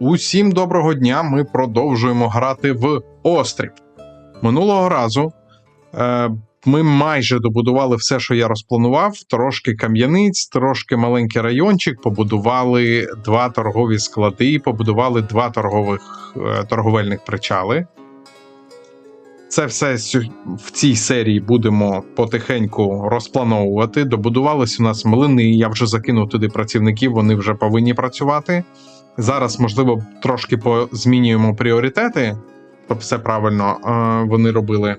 Усім доброго дня! Ми продовжуємо грати в острів. Минулого разу е, ми майже добудували все, що я розпланував: трошки кам'яниць, трошки маленький райончик, побудували два торгові склади, побудували два торгових, е, торговельних причали. Це все в цій серії будемо потихеньку розплановувати. Добудувались у нас млини. Я вже закинув туди працівників, вони вже повинні працювати. Зараз, можливо, трошки позмінюємо пріоритети, щоб все правильно е, вони робили.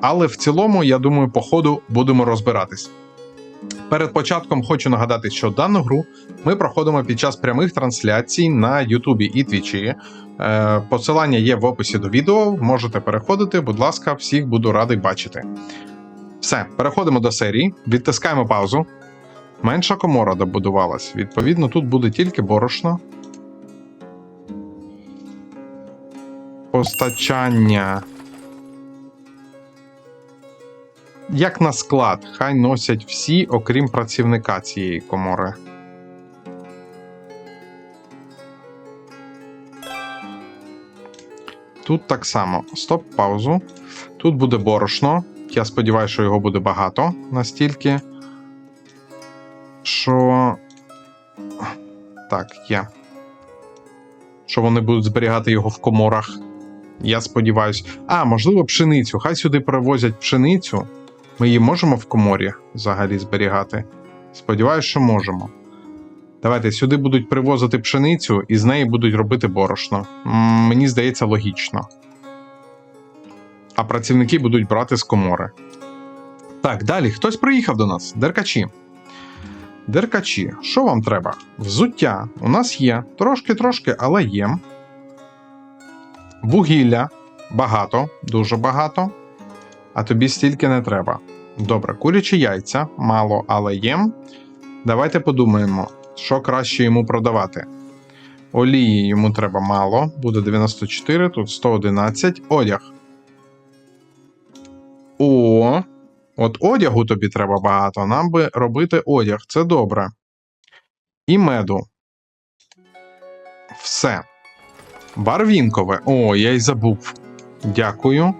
Але в цілому, я думаю, по ходу будемо розбиратись. Перед початком хочу нагадати, що дану гру ми проходимо під час прямих трансляцій на Ютубі і Твічі. Е, посилання є в описі до відео. Можете переходити, будь ласка, всіх буду радий бачити. Все, переходимо до серії, відтискаємо паузу. Менша комора добудувалась. Відповідно, тут буде тільки борошно. Постачання. Як на склад, хай носять всі, окрім працівника цієї комори. Тут так само. Стоп, паузу. Тут буде борошно. Я сподіваюся, що його буде багато настільки. Що. Так, є. Що вони будуть зберігати його в коморах. Я сподіваюся. А, можливо, пшеницю. Хай сюди привозять пшеницю. Ми її можемо в коморі взагалі зберігати. Сподіваюсь, що можемо. Давайте сюди будуть привозити пшеницю і з неї будуть робити борошно. Мені здається, логічно. А працівники будуть брати з комори. Так, далі. Хтось приїхав до нас. Деркачі. Деркачі, що вам треба? Взуття у нас є. Трошки-трошки, але є. Вугілля багато, дуже багато. А тобі стільки не треба. Добре, курячі яйця мало, але є. Давайте подумаємо, що краще йому продавати. Олії йому треба мало, буде 94, тут 111. Одяг. О, от одягу тобі треба багато. Нам би робити одяг, це добре. І меду. Все. Барвінкове. О, я й забув. Дякую.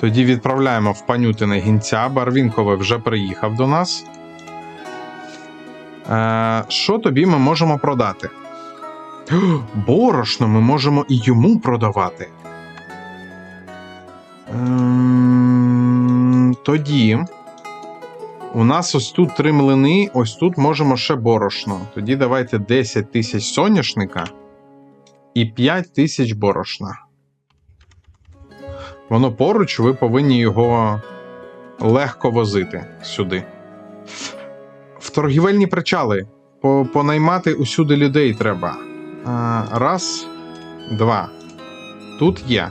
Тоді відправляємо в панютине гінця. Барвінкове вже приїхав до нас. Е, що тобі ми можемо продати? Борошно ми можемо і йому продавати. Ем, тоді. У нас ось тут три млини, ось тут можемо ще борошно. Тоді давайте 10 тисяч соняшника і 5 тисяч борошна. Воно поруч, ви повинні його легко возити сюди. В торгівельні причали. По- Понаймати усюди людей треба. Раз, два. Тут є.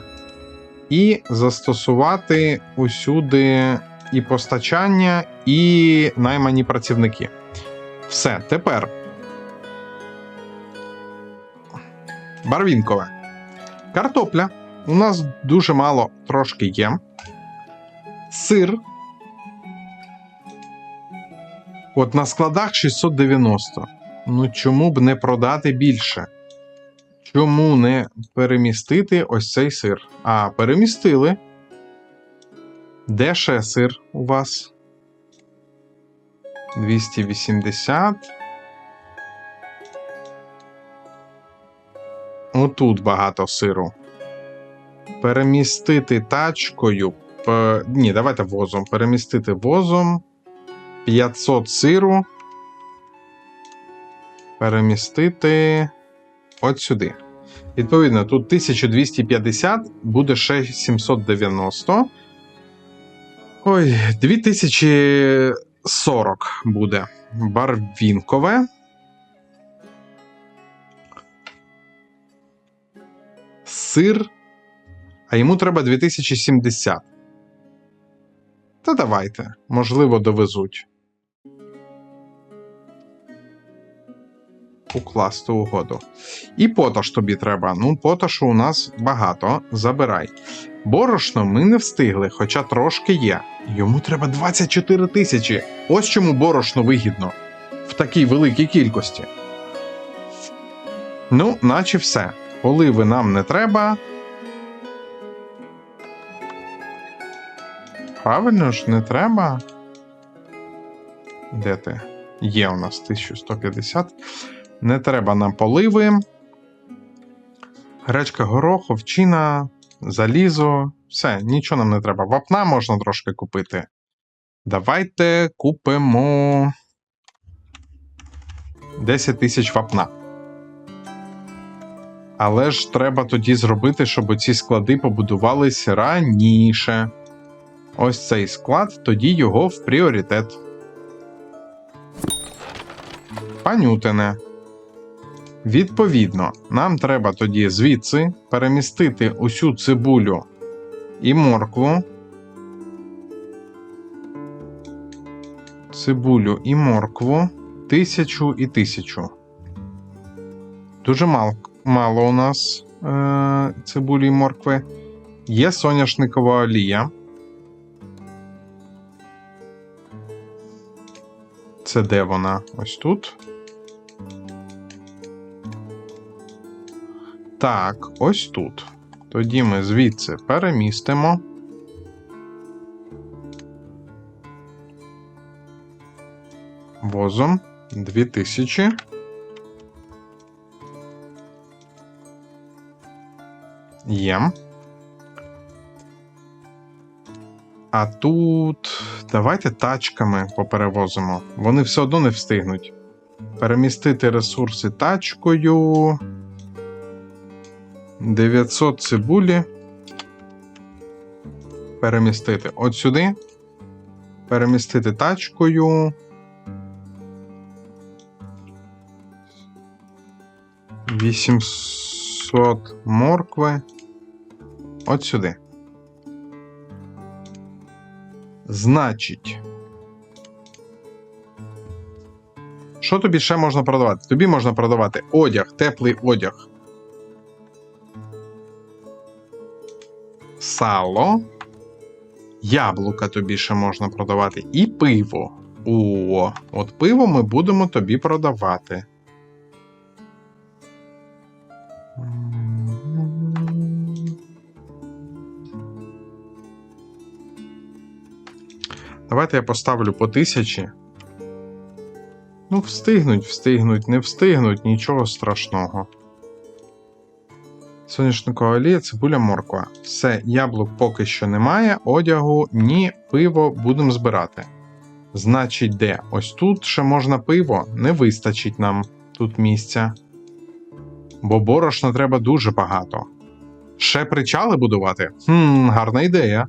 І застосувати усюди і постачання, і наймані працівники. Все, тепер. Барвінкове. Картопля. У нас дуже мало трошки є. Сир. От на складах 690. Ну чому б не продати більше? Чому не перемістити ось цей сир? А, перемістили. Де ще сир у вас? 280. Отут багато сиру. Перемістити тачкою. П... Ні, давайте возом. Перемістити возом. 500 сиру. Перемістити от сюди. Відповідно, тут 1250, буде ще 790. Ой, 2040 буде. Барвінкове. Сир. А йому треба 2070. Та давайте, можливо, довезуть. Укласти угоду. І поташ тобі треба. Ну, поташу у нас багато. Забирай. Борошно ми не встигли, хоча трошки є. Йому треба 24 тисячі. Ось чому борошно вигідно в такій великій кількості. Ну, наче все. Поливи нам не треба. Правильно ж, не треба. Де ти? Є у нас 1150. Не треба нам поливи. Гречка горох, овчина, залізо. Все, нічого нам не треба. Вапна можна трошки купити. Давайте купимо 10 тисяч вапна. Але ж треба тоді зробити, щоб ці склади побудувались раніше. Ось цей склад, тоді його в пріоритет. Панютине. Відповідно, нам треба тоді звідси перемістити усю цибулю і моркву. Цибулю і моркву. Тисячу і тисячу. Дуже мал, мало у нас е, цибулі і моркви. Є соняшникова олія. Це де вона? Ось тут. Так, ось тут. Тоді ми звідси перемістимо. Возом 2000. Є. А тут давайте тачками поперевозимо. Вони все одно не встигнуть. Перемістити ресурси тачкою. 900 цибулі. Перемістити от сюди. Перемістити тачкою. Вісімсот моркви. От сюди. Значить. Що тобі ще можна продавати? Тобі можна продавати одяг, теплий одяг. Сало. Яблука тобі ще можна продавати. І пиво. О, от пиво ми будемо тобі продавати. Давайте я поставлю по тисячі. Ну, встигнуть, встигнуть, не встигнуть, нічого страшного. Соняшникова олія, цибуля, морква. Все, яблук поки що немає, одягу, ні, пиво будемо збирати. Значить, де? Ось тут ще можна пиво, не вистачить нам тут місця. Бо борошна треба дуже багато. Ще причали будувати? Хм, гарна ідея.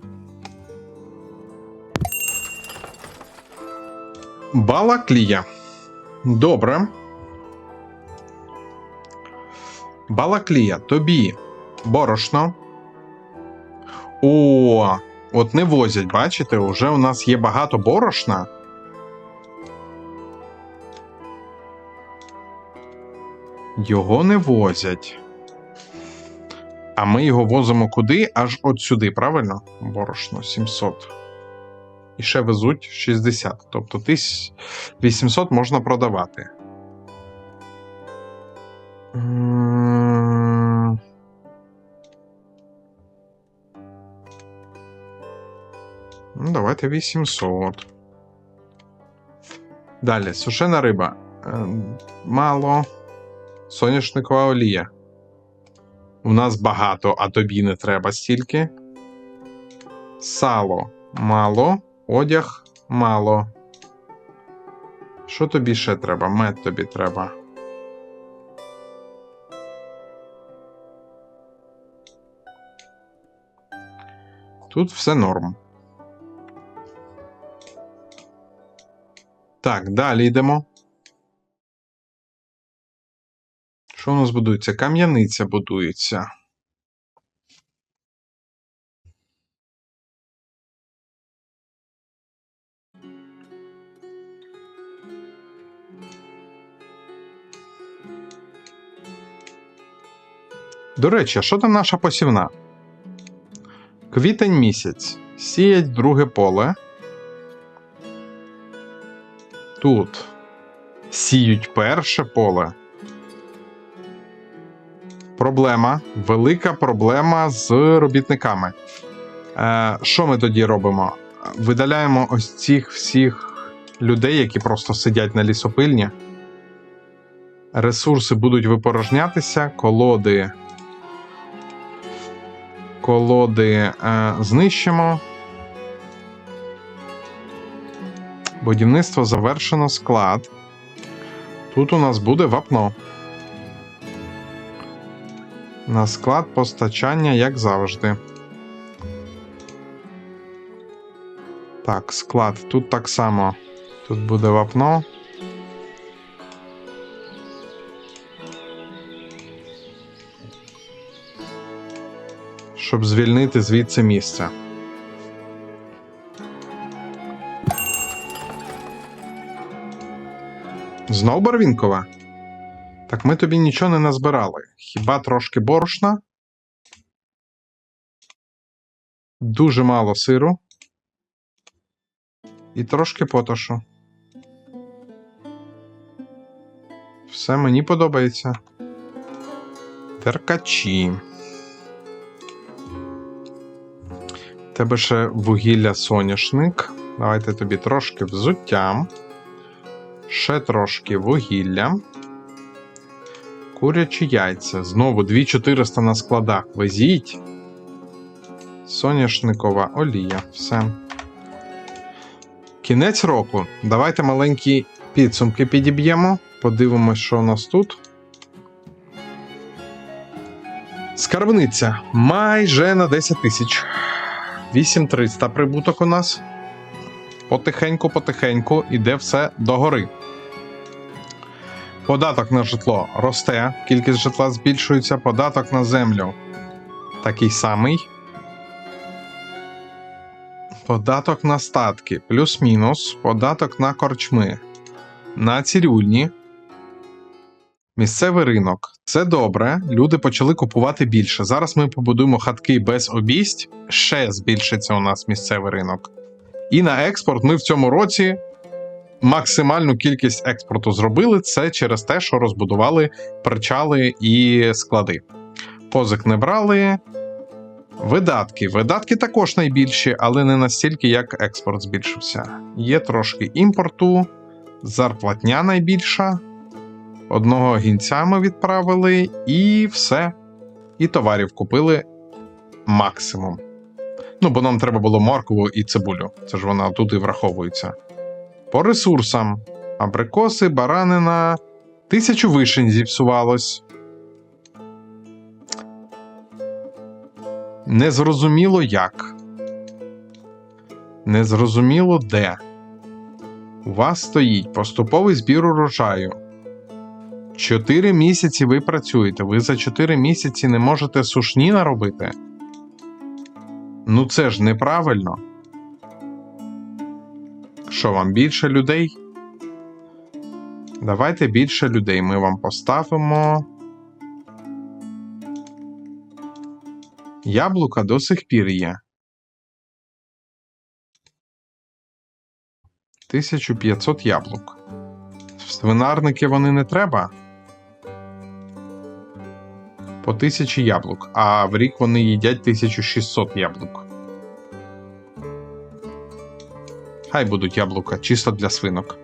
Балаклія. Добре. Балаклія, тобі борошно. О, от не возять, бачите, уже у нас є багато борошна. Його не возять. А ми його возимо куди? Аж от сюди, правильно? Борошно 700. І ще везуть 60. Тобто 1800 можна продавати. Ну, давайте 800. Далі, сушена риба. Ем, Мало. Соняшникова олія. У нас багато, а тобі не треба стільки. Сало мало. Одяг мало. Що тобі ще треба? Мед тобі треба. Тут все норм. Так, далі йдемо. Що у нас будується? Кам'яниця будується. До речі, що там наша посівна? Квітень місяць. Сіять друге поле. Тут сіють перше поле. Проблема, велика проблема з робітниками. Е, що ми тоді робимо? Видаляємо ось цих всіх людей, які просто сидять на лісопильні. Ресурси будуть випорожнятися, колоди. Колоди е, знищимо. Будівництво завершено склад. Тут у нас буде вапно. На склад постачання, як завжди. Так, склад. Тут так само. Тут буде вапно. Щоб звільнити звідси місце. Знов Барвінкова? Так ми тобі нічого не назбирали. Хіба трошки борошна? Дуже мало сиру. І трошки потошу. Все мені подобається. Теркачі. Тебе ще вугілля соняшник. Давайте тобі трошки взуття. Ще трошки вугілля. Курячі яйця. Знову 2400 на складах. Везіть. Соняшникова олія. Все. Кінець року. Давайте маленькі підсумки підіб'ємо. Подивимось, що у нас тут. Скарбниця. Майже на 10 тисяч. 8300 прибуток у нас. Потихеньку-потихеньку іде все догори. Податок на житло росте, кількість житла збільшується, податок на землю такий самий. Податок на статки плюс-мінус, податок на корчми, на цирюльні. Місцевий ринок. Це добре. Люди почали купувати більше. Зараз ми побудуємо хатки без обість. Ще збільшиться у нас місцевий ринок. І на експорт ми в цьому році максимальну кількість експорту зробили. Це через те, що розбудували причали і склади. Позик не брали. Видатки. Видатки також найбільші, але не настільки, як експорт збільшився. Є трошки імпорту, зарплатня найбільша. Одного гінця ми відправили, і все. І товарів купили максимум. Ну, бо нам треба було моркву і цибулю. Це ж вона тут і враховується. По ресурсам: абрикоси, баранина, тисячу вишень зіпсувалось. Незрозуміло як. Незрозуміло де. У вас стоїть поступовий збір урожаю. Чотири місяці ви працюєте. Ви за чотири місяці не можете сушні наробити. Ну це ж неправильно. Що вам більше людей? Давайте більше людей ми вам поставимо. Яблука до сих пір є. 1500 яблук. В свинарники вони не треба. По 1000 яблук, а в рік вони їдять 1600 яблук. Хай будуть яблука чисто для свинок.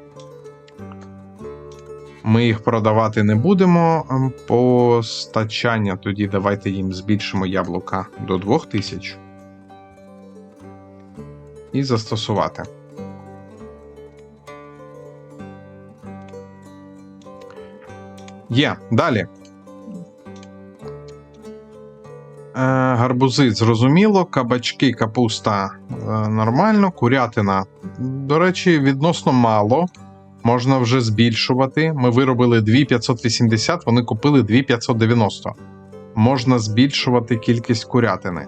Ми їх продавати не будемо. ем, Постачання тоді давайте їм збільшимо яблука до 2000. І застосувати. Є. Далі. Гарбузи зрозуміло, кабачки, капуста е, нормально, курятина. До речі, відносно мало. Можна вже збільшувати. Ми виробили 2580, вони купили 2590. Можна збільшувати кількість курятини.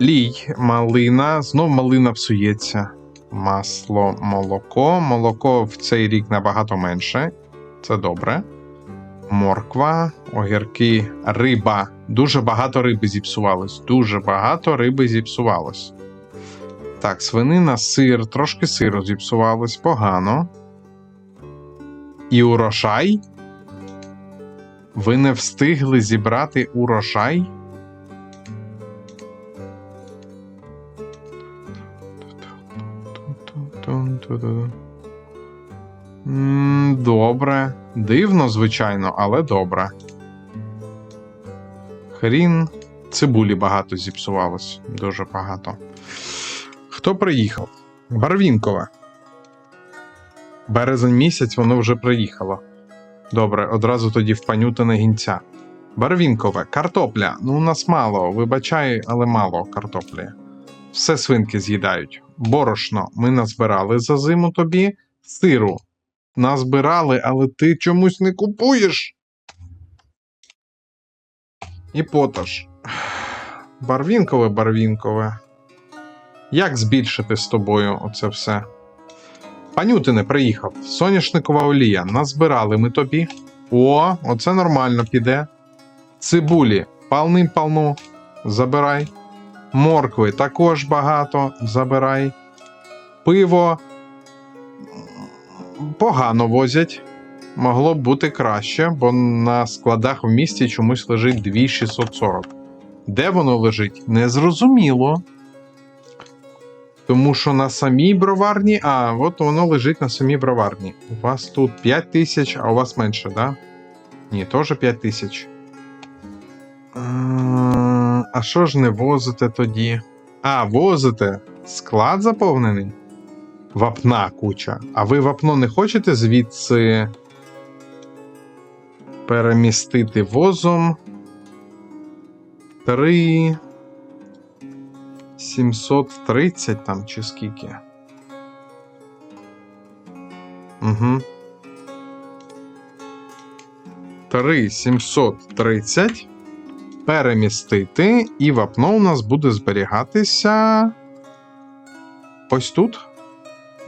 Лій, малина, знов малина псується. Масло, молоко. Молоко в цей рік набагато менше. Це добре. Морква, огірки, риба. Дуже багато риби зіпсувалось. Дуже багато риби зіпсувалось. Так, свинина, сир, трошки сиру зіпсувалось, погано. І урожай Ви не встигли зібрати урожай? Дивно, звичайно, але добре. Хрін. Цибулі багато зіпсувалось. Дуже багато. Хто приїхав? Барвінкове. Березень місяць воно вже приїхало. Добре, одразу тоді в панютине гінця. Барвінкове, картопля. Ну, у нас мало, вибачай, але мало картоплі. Все свинки з'їдають. Борошно ми назбирали за зиму тобі. Сиру назбирали, але ти чомусь не купуєш. І поташ. Барвінкове, барвінкове. Як збільшити з тобою оце все? Панютине приїхав. Соняшникова олія. Назбирали ми тобі. О, оце нормально піде. Цибулі палним палну. Забирай. Моркви також багато. Забирай. Пиво. Погано возять. Могло б бути краще, бо на складах в місті чомусь лежить 2640. Де воно лежить? Незрозуміло. Тому що на самій броварні, а, от воно лежить на самій броварні. У вас тут 5 тисяч, а у вас менше, да? Ні, теж 5 тисяч. А що ж не возите тоді? А, возите. Склад заповнений? Вапна куча. А ви вапно не хочете звідси перемістити возом? 3. 730 там чи скільки. Угу. 3 730 перемістити, і вапно у нас буде зберігатися ось тут.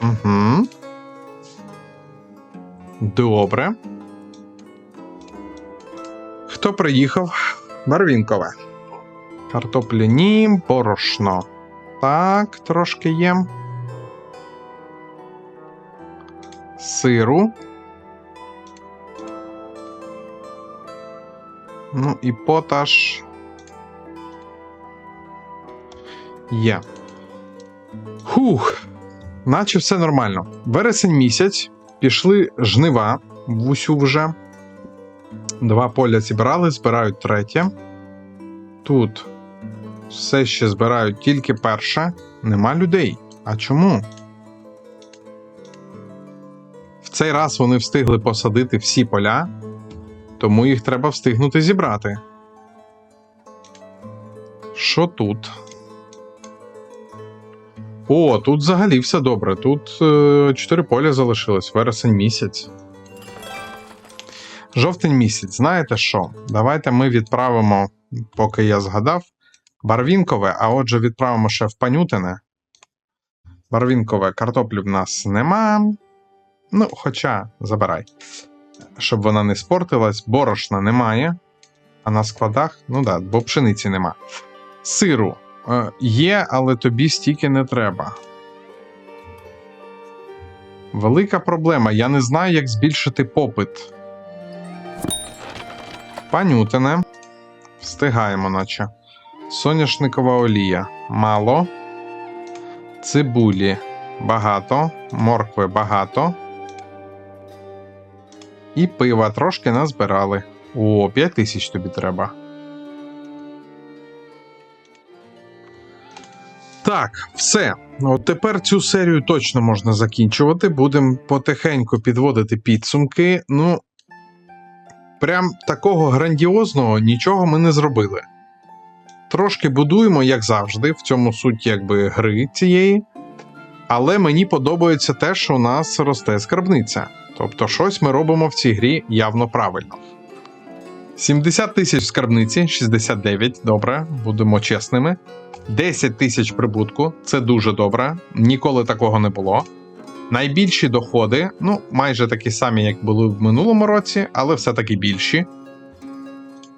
Угу. Добре. Хто приїхав? Барвінкове. Картопляні, борошно. Так, трошки є. Сиру. Ну і поташ. Є. Хух. Наче все нормально. Вересень місяць. Пішли жнива в усю вже. Два поля зібрали, збирають третє. Тут все ще збирають тільки перше. Нема людей. А чому? В цей раз вони встигли посадити всі поля, тому їх треба встигнути зібрати. Що тут? О, тут взагалі все добре. Тут е, 4 поля залишилось, вересень місяць. Жовтень місяць, знаєте що? Давайте ми відправимо, поки я згадав, Барвінкове, а отже, відправимо ще в Панютине. Барвінкове картоплі в нас нема. Ну, хоча, забирай. Щоб вона не спортилась, борошна немає. А на складах, ну да, бо пшениці нема. Сиру є, але тобі стільки не треба. Велика проблема. Я не знаю, як збільшити попит. Панютине. Встигаємо, наче. Соняшникова олія. Мало. Цибулі багато. Моркви багато. І пива трошки назбирали. О, 5 тисяч тобі треба. Так, все. От тепер цю серію точно можна закінчувати. Будемо потихеньку підводити підсумки. Ну, прям такого грандіозного нічого ми не зробили. Трошки будуємо, як завжди, в цьому суть якби гри цієї. Але мені подобається те, що у нас росте скарбниця. Тобто, щось ми робимо в цій грі явно правильно. 70 тисяч скарбниці, 69, добре, будемо чесними. 10 тисяч прибутку, це дуже добре. Ніколи такого не було. Найбільші доходи, ну, майже такі самі, як були в минулому році, але все-таки більші.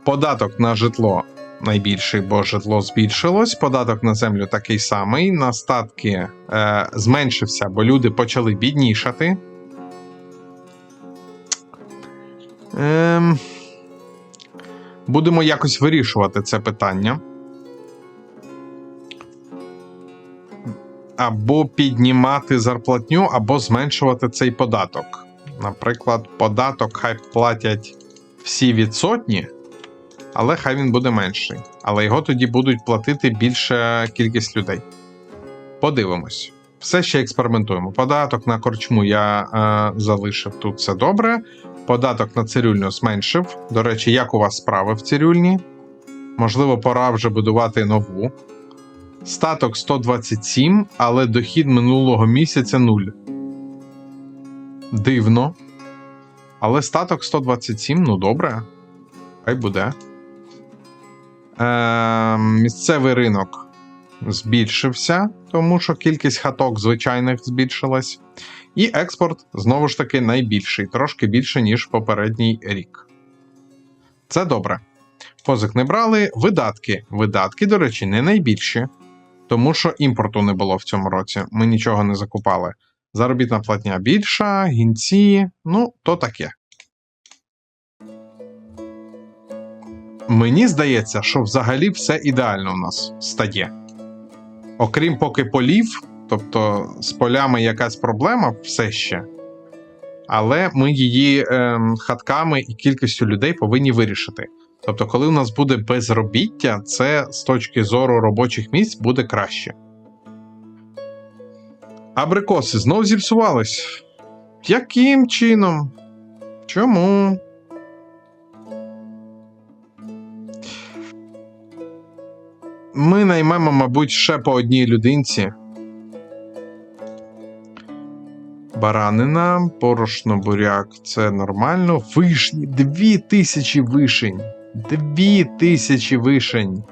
Податок на житло найбільший, бо житло збільшилось. Податок на землю такий самий. На статки е, зменшився, бо люди почали біднішати. Ем, Будемо якось вирішувати це питання. Або піднімати зарплатню, або зменшувати цей податок. Наприклад, податок хай платять всі від сотні, але хай він буде менший. Але його тоді будуть платити більша кількість людей. Подивимось. Все ще експериментуємо. Податок на корчму я е, залишив тут все добре. Податок на цирюльню зменшив. До речі, як у вас справи в цирюльні? Можливо, пора вже будувати нову. Статок 127, але дохід минулого місяця 0. Дивно. Але статок 127, ну добре. Хай буде. Е, місцевий ринок збільшився, тому що кількість хаток звичайних збільшилась. І експорт знову ж таки найбільший, трошки більше, ніж попередній рік. Це добре. Позик не брали. Видатки. Видатки, до речі, не найбільші, тому що імпорту не було в цьому році. Ми нічого не закупали. Заробітна платня більша, гінці, ну, то таке. Мені здається, що взагалі все ідеально у нас стає. Окрім поки полів, тобто з полями якась проблема все ще. Але ми її ем, хатками і кількістю людей повинні вирішити. Тобто, коли у нас буде безробіття, це з точки зору робочих місць буде краще. Абрикоси знов зіпсувались. Яким чином? Чому? Ми наймемо, мабуть, ще по одній людинці. Баранина, порошно буряк це нормально. Вишні, дві тисячі вишень. Дві тисячі вишень.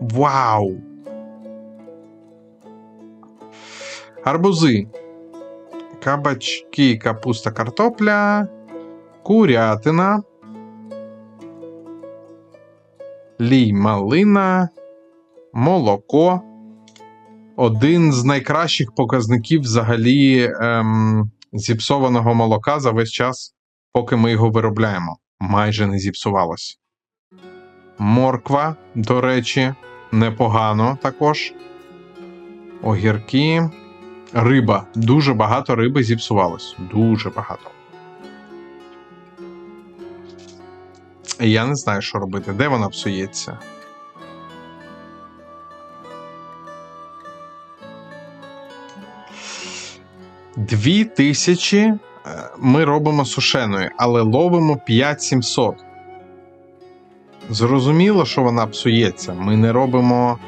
Вау! Арбузи. Кабачки, капуста, картопля, курятина. Лій малина, молоко. Один з найкращих показників взагалі ем, зіпсованого молока за весь час, поки ми його виробляємо. Майже не зіпсувалось. Морква, до речі, непогано також. Огірки. Риба. Дуже багато риби зіпсувалось. Дуже багато. Я не знаю, що робити. Де вона псується? Дві тисячі ми робимо сушеною, але ловимо 5700. Зрозуміло, що вона псується. Ми не робимо.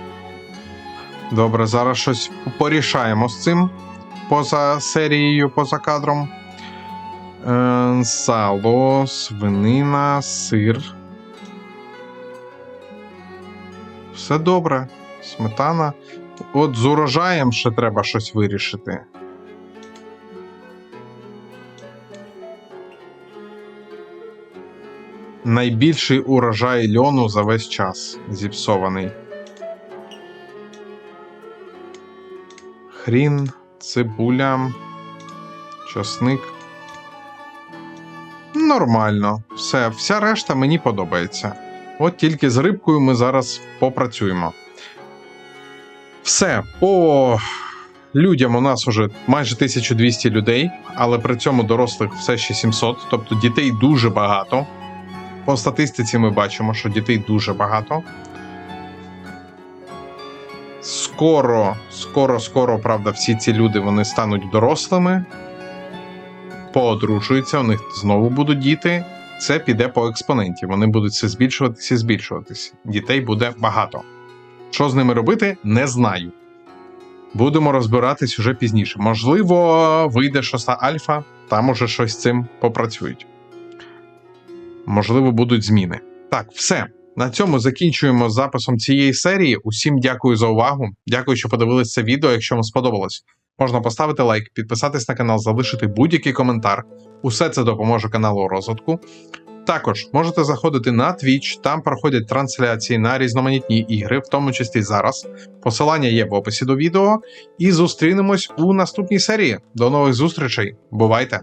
Добре, зараз щось порішаємо з цим поза серією, поза кадром. Е, Сало, свинина, сир. Все добре. Сметана. От з урожаєм ще треба щось вирішити. Найбільший урожай льону за весь час зіпсований. Хрін, цибуля, часник. Нормально. Все, вся решта мені подобається. От тільки з рибкою ми зараз попрацюємо. Все, по людям у нас уже майже 1200 людей, але при цьому дорослих все ще 700, тобто дітей дуже багато. По статистиці ми бачимо, що дітей дуже багато. Скоро, скоро, скоро, правда, всі ці люди вони стануть дорослими, поодружуються, у них знову будуть діти. Це піде по експоненті. Вони будуть все збільшуватися і збільшуватися. Дітей буде багато. Що з ними робити, не знаю. Будемо розбиратись уже пізніше. Можливо, вийде шоста альфа, там уже щось з цим попрацюють. Можливо, будуть зміни. Так, все. На цьому закінчуємо записом цієї серії. Усім дякую за увагу. Дякую, що подивилися це відео. Якщо вам сподобалось, можна поставити лайк, підписатись на канал, залишити будь-який коментар. Усе це допоможе каналу розвитку. Також можете заходити на Twitch, там проходять трансляції на різноманітні ігри, в тому числі зараз. Посилання є в описі до відео. І зустрінемось у наступній серії. До нових зустрічей. Бувайте!